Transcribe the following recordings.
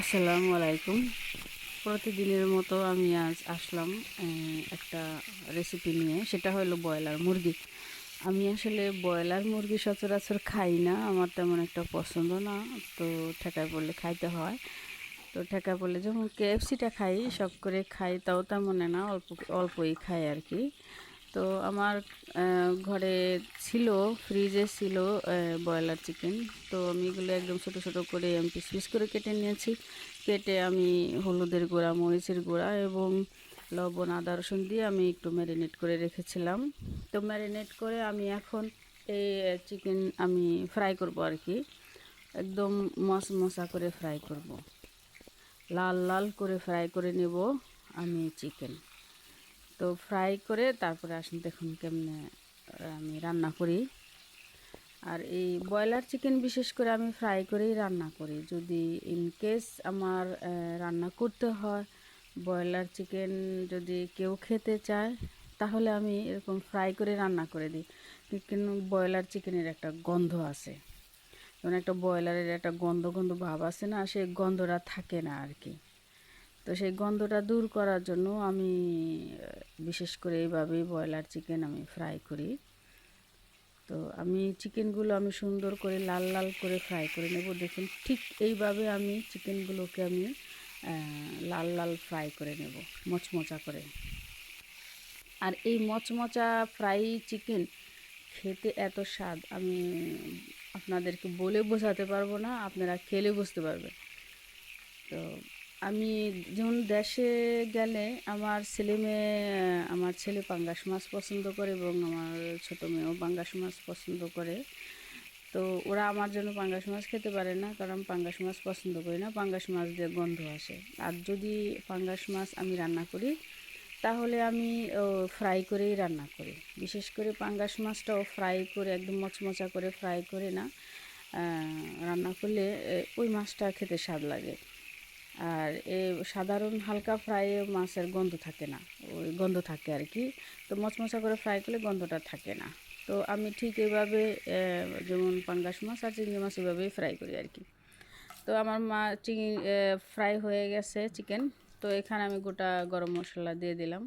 আসসালামু আলাইকুম। প্রতিদিনের মতো আমি আজ আসলাম একটা রেসিপি নিয়ে। সেটা হলো ব্রয়লার মুরগি। আমি আসলে ব্রয়লার মুরগি সচরাচর খাই না, আমার তেমন একটা পছন্দ না। তো ঠেকায় পড়লে খাইতে হয়। তো ঠেকা পড়লে যখন কেএফসিটা খাই সব করে খাই, তাও তেমন না, অল্প, অল্পই খাই আর কি। তো আমার ঘরে ছিল ফ্রিজে ছিল ব্রয়লার চিকেন তো আমি এগুলো একদম ছোটো ছোটো করে আমি পিস পিস করে কেটে নিয়েছি। কেটে আমি হলুদের গুঁড়া, মরিচের গুঁড়া এবং লবণ, আদা, রসুন দিয়ে আমি একটু ম্যারিনেট করে রেখেছিলাম। তো ম্যারিনেট করে আমি এখন এই চিকেন আমি ফ্রাই করব আর কি। একদম মশ মশা করে ফ্রাই করব। লাল লাল করে ফ্রাই করে নেব আমি চিকেন তো ফ্রাই করে তারপরে আসুন দেখুন কেমনে আমি রান্না করি। আর এই ব্রয়লার চিকেন বিশেষ করে আমি ফ্রাই করেই রান্না করি। যদি ইন কেস আমার রান্না করতে হয়, ব্রয়লার চিকেন যদি কেউ খেতে চায়, তাহলে আমি এরকম ফ্রাই করে রান্না করে দিই। কিন্তু ব্রয়লার চিকেনের একটা গন্ধ আছে। যেমন একটা ব্রয়লারের একটা গন্ধ গন্ধ ভাব আছে না, সেই গন্ধটা থাকে না আর কি। তো সেই গন্ধটা দূর করার জন্য আমি বিশেষ করে এইভাবেই ব্রয়লার চিকেন আমি ফ্রাই করি। তো আমি চিকেনগুলো আমি সুন্দর করে লাল লাল করে ফ্রাই করে নেব। দেখুন, ঠিক এইভাবে আমি চিকেনগুলোকে আমি লাল লাল ফ্রাই করে নেব, মচমচা করে। আর এই মচমচা ফ্রাই চিকেন খেতে এত স্বাদ, আমি আপনাদেরকে বলে বোঝাতে পারব না, আপনারা খেলে বুঝতে পারবেন। তো আমি যেমন দেশে গেলে আমার ছেলে মেয়ে, আমার ছেলে পাঙ্গাস মাছ পছন্দ করে এবং আমার ছোটো মেয়েও পাঙ্গাস মাছ পছন্দ করে। তো ওরা আমার জন্য পাঙ্গাস মাছ খেতে পারে না কারণ আমি পাঙ্গাস মাছ পছন্দ করি না, পাঙ্গাস মাছ দিয়ে গন্ধ আসে। আর যদি পাঙ্গাস মাছ আমি রান্না করি, তাহলে আমি ফ্রাই করেই রান্না করি। বিশেষ করে পাঙ্গাস মাছটাও ফ্রাই করে, একদম মচমচা করে ফ্রাই করে না রান্না করলে ওই মাছটা খেতে স্বাদ লাগে। আর এ সাধারণ হালকা ফ্রাই মাছের গন্ধ থাকে না, ওই গন্ধ থাকে আর কি। তো মচমচা করে ফ্রাই করলে গন্ধটা থাকে না। তো আমি ঠিক এইভাবে যেমন পাঙ্গাস মাছ আর চিংড়ি মাছ এভাবেই ফ্রাই করি আর কি। তো আমার মা চিংড়ি ফ্রাই হয়ে গেছে চিকেন। তো এখানে আমি গোটা গরম মশলা দিয়ে দিলাম।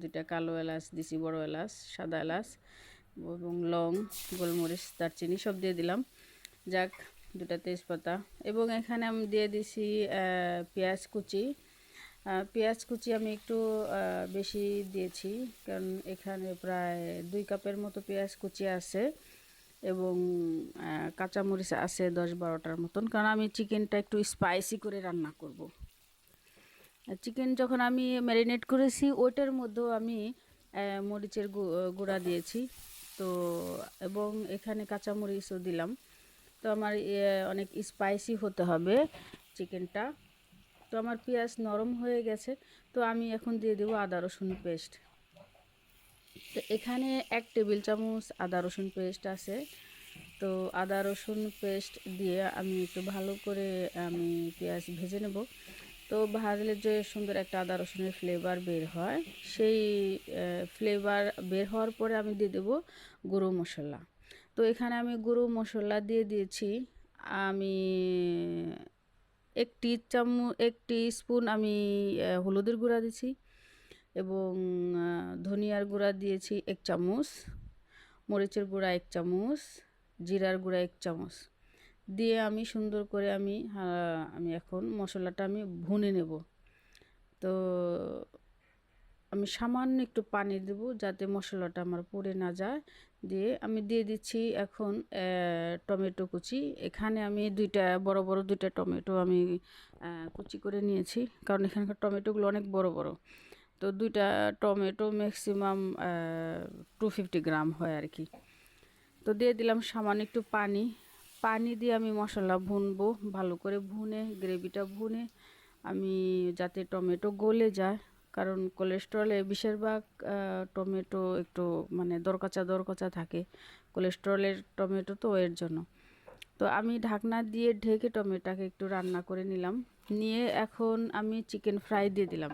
দুইটা কালো এলাচ দিছি, বড় এলাচ, সাদা এলাচ, এবং লং, গোলমরিচ, দারচিনি সব দিয়ে দিলাম। যাক দুটা তেজপাতা এবং এখানে আমি দিয়ে দিছি পেঁয়াজ কুচি। পেঁয়াজ কুচি আমি একটু বেশি দিয়েছি কারণ এখানে প্রায় দুই কাপের মতো পেঁয়াজ কুচি আছে এবং কাঁচামরিচ আছে দশ বারোটার মতন। কারণ আমি চিকেনটা একটু স্পাইসি করে রান্না করব। চিকেন যখন আমি ম্যারিনেট করেছি, ওইটার মধ্যেও আমি মরিচের গুঁড়া দিয়েছি। তো, এবং এখানে কাঁচামরিচও দিলাম। তো আমার ইয়ে, অনেক স্পাইসি হতে হবে চিকেনটা তো আমার পেঁয়াজ নরম হয়ে গেছে তো আমি এখন দিয়ে দেবো আদা রসুন পেস্ট তো এখানে এক টেবিল চামচ আদা রসুন পেস্ট আছে। তো আদা রসুন পেস্ট দিয়ে আমি একটু ভালো করে আমি পেঁয়াজ ভেজে নেব। তো ভাজলে যে সুন্দর একটা আদা রসুনের ফ্লেভার বের হয় সেই ফ্লেভার বের হওয়ার পরে আমি দিয়ে দেবো গুঁড়ো মশলা। তো এখানে আমি গুঁড়ো মশলা দিয়ে দিয়েছি। আমি একটি চামচ, একটি স্পুন আমি হলুদের গুঁড়া দিয়েছি এবং ধনিয়ার গুঁড়া দিয়েছি এক চামচ, মরিচের গুঁড়া এক চামচ, জিরার গুঁড়া এক চামচ। দিয়ে আমি সুন্দর করে আমি আমি এখন মশলাটা আমি ভুনে নেব। তো আমি সামান্য একটু পানি দেব যাতে মশলাটা আমার পুড়ে না যায়। দিয়ে আমি দিয়ে দিচ্ছি এখন টমেটো কুচি। এখানে আমি দুইটা, বড় বড় দুইটা টমেটো আমি কুচি করে নিয়েছি, কারণ এখানকার টমেটোগুলো অনেক বড় বড়। তো দুইটা tomato maximum two fifty gram হয় আর কি তো দিয়ে দিলাম সামান্য একটু পানি। পানি দিয়ে আমি মশলা ভুনবো, ভালো করে ভুনে গ্রেভিটা ভুনে, আমি যাতে টমেটো গলে যায়। কারণ কোলেস্ট্রলে বেশিরভাগ টমেটো একটু মানে দরকাচা দরকাচা থাকে। কোলেস্ট্রলের টমেটো তো এর জন্য। তো আমি ঢাকনা দিয়ে ঢেকে টমেটোটাকে একটু রান্না করে নিলাম। নিয়ে এখন আমি চিকেন ফ্রাই দিয়ে দিলাম।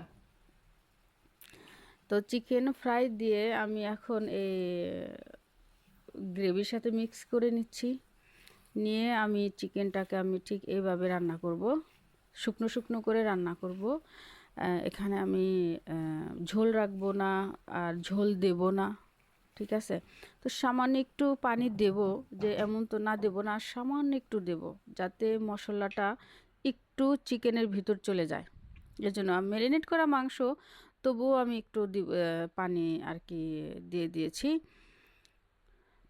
তো চিকেন ফ্রাই দিয়ে আমি এখন এই গ্রেভির সাথে মিক্স করে নিচ্ছি। নিয়ে আমি চিকেনটাকে আমি ঠিক এইভাবে রান্না করব। শুকনো শুকনো করে রান্না করব। এখানে আমি ঝোল রাখব না আর ঝোল দেব না, ঠিক আছে? তো সামান্য একটু পানি দেব, যে এমন তো না দেব না, সামান্য একটু দেব, যাতে মশলাটা একটু চিকেনের ভিতর চলে যায়। এর জন্য ম্যারিনেট করা মাংস, তবুও আমি একটু পানি আর কি দিয়ে দিয়েছি।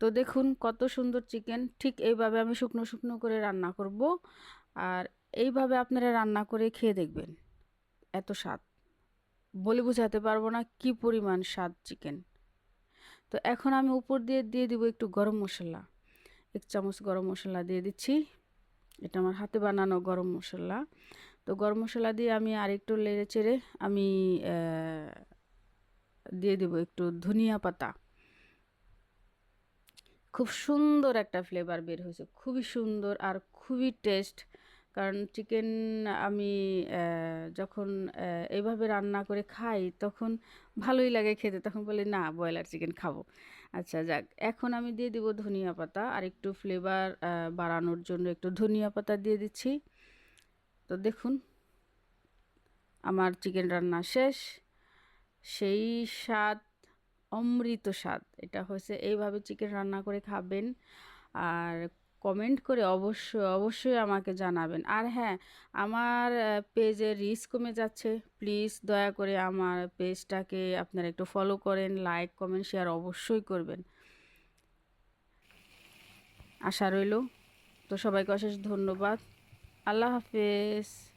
তো দেখুন কত সুন্দর চিকেন, ঠিক এইভাবে আমি শুকনো শুকনো করে রান্না করব। আর এইভাবে আপনারা রান্না করে খেয়ে দেখবেন। এত স্বাদ। বলে বোঝাতে পারব না কি পরিমাণ স্বাদ চিকেন তো এখন আমি উপর দিয়ে দিয়ে দিব একটু গরম মশলা। এক চামচ গরম মশলা দিয়ে দিচ্ছি। এটা আমার হাতে বানানো গরম মশলা। তো গরম মশলা দিয়ে আমি আরেকটু লেড়ে চেড়ে আমি দিয়ে দেব একটু ধনিয়া পাতা। খুব সুন্দর একটা ফ্লেভার বের হয়েছে। খুবই সুন্দর আর খুবই টেস্ট কারণ চিকেন আমি যখন এইভাবে রান্না করে খাই তখন ভালোই লাগে খেতে। তখন বলি, না, ব্রয়লার চিকেন খাব। আচ্ছা যাক, এখন আমি দিয়ে দিব ধনিয়া পাতা আর একটু ফ্লেভার বাড়ানোর জন্য একটু ধনিয়া পাতা দিয়ে দিচ্ছি। তো দেখুন, আমার চিকেন রান্না শেষ। সেই স্বাদ, অমৃত স্বাদ, এটা হয়েছে এইভাবে চিকেন রান্না করে খাবেন। আর কমেন্ট করে অবশ্যই অবশ্যই আমাকে জানাবেন। আর হ্যাঁ আমার পেজে রিচ কমে যাচ্ছে। প্লিজ দয়া করে আমার পেজটাকে আপনারা একটু ফলো করেন লাইক কমেন্ট শেয়ার অবশ্যই করবেন। আশা রইল। তো সবাইকে অশেষ ধন্যবাদ। আল্লাহ হাফেজ।